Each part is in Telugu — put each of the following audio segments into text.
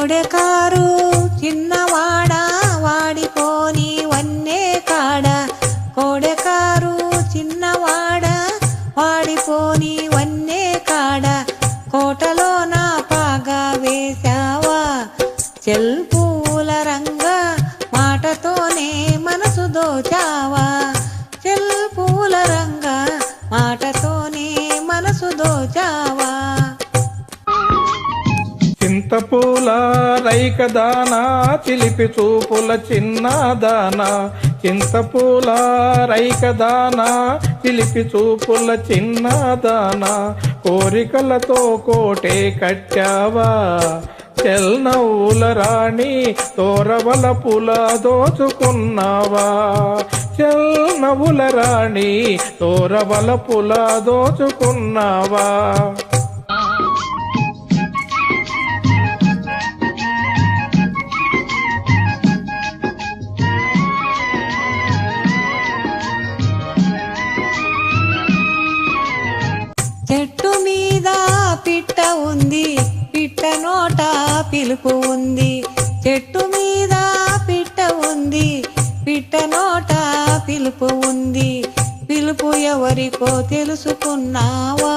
కోడెకారు చిన్నవాడ వాడిపోని వన్నే కాడ? కోడెకారు చిన్నవాడ వాడిపోని వన్నే కాడ? కోటలో నా పాగా వేశావా? చెల్పు పూల రైక దానా చిలిపి చూపుల చిన్న దానా. చింతపూల రైక దానా చిలిపి చూపుల చిన్న దానా. కోరికలతో కోటే కట్టావా? చెల్నవ్వుల రాణి తోరవల పుల దోచుకున్నావా? చెల్నవ్వుల రాణి తోరవల పుల దోచుకున్నావా? చెట్టు మీద పిట్ట ఉంది పిట్ట నోట పిలుపు ఉంది. చెట్టు మీద పిట్ట ఉంది పిట్ట నోట పిలుపు ఉంది. పిలుపు ఎవరికో తెలుసుకున్నావా?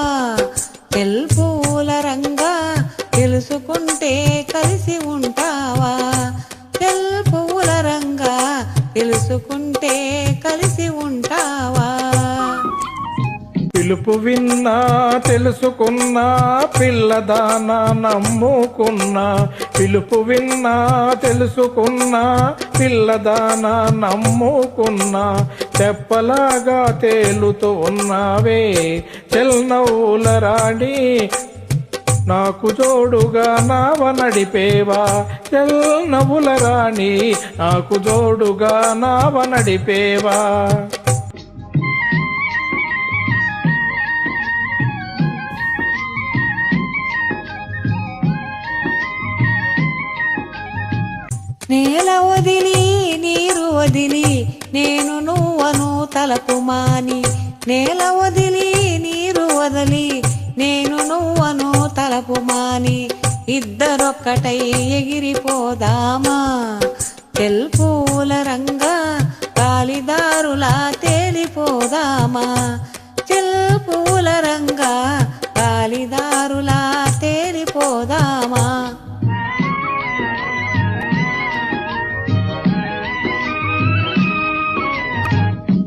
తెలుపుల రంగా తెలుసుకుంటే కలిసి ఉంటావా? తెలుపుల రంగా తెలుసుకుంటే కలిసి పిలుపు విన్నా తెలుసుకున్నా పిల్లదానా నమ్ముకున్నా. పిలుపు విన్నా తెలుసుకున్నా పిల్లదానా నమ్ముకున్నా. చెప్పలాగా తేలుతూ ఉన్నావే చెల్నవ్వుల రాణి. నాకు జోడుగా నావ నడిపేవా చెల్నవ్వుల రాణి. నాకు జోడుగా నావ నడిపేవా. నేల వదిలి నీరు వదిలి నేను నువ్వను తలకు మాని. నేల వదిలి నీరు వదిలి నేను నువ్వను తలపు మాని. ఇద్దరొక్కటై ఎగిరిపోదామా? తెల్పూల రంగా గాలిదారులా తేలిపోదామా?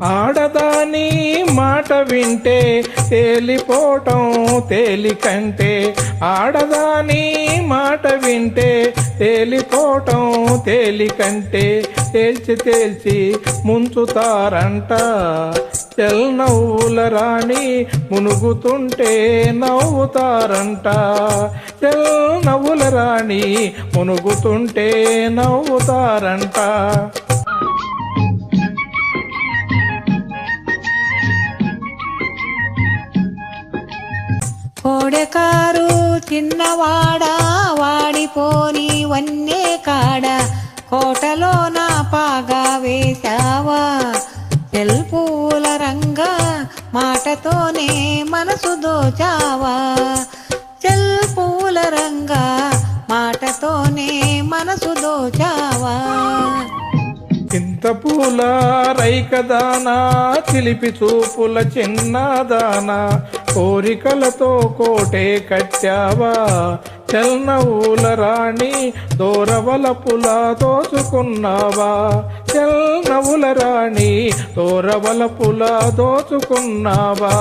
ఆడదాని మాట వింటే తేలిపోవటం తేలికంటే. ఆడదాని మాట వింటే తేలిపోవటం తేలికంటే. తేల్చి తేల్చి ముంచుతారంట. చెల్నవ్వుల రాణి మునుగుతుంటే నవ్వుతారంట. చెల్నవ్వుల రాణి మునుగుతుంటే నవ్వుతారంట. కోడెకారు చిన్నవాడ వాడిపోని వన్నే కాడ. కోటలో నా పాగా వేశావా? తెల్పూల రంగా మాటతోనే మనసు దోచావా? చెల్పూల రంగా మాటతోనే మనసు దోచావా? చింత పూల రైకదానా చిలిపి చూపుల చిన్నదానా కోరికలతో కోటే కట్టావా? చెల్నవుల రాణి దూరవల పుల దోచుకున్నావా? చెల్నవుల రాణి దూరవల పుల దోచుకున్నావా?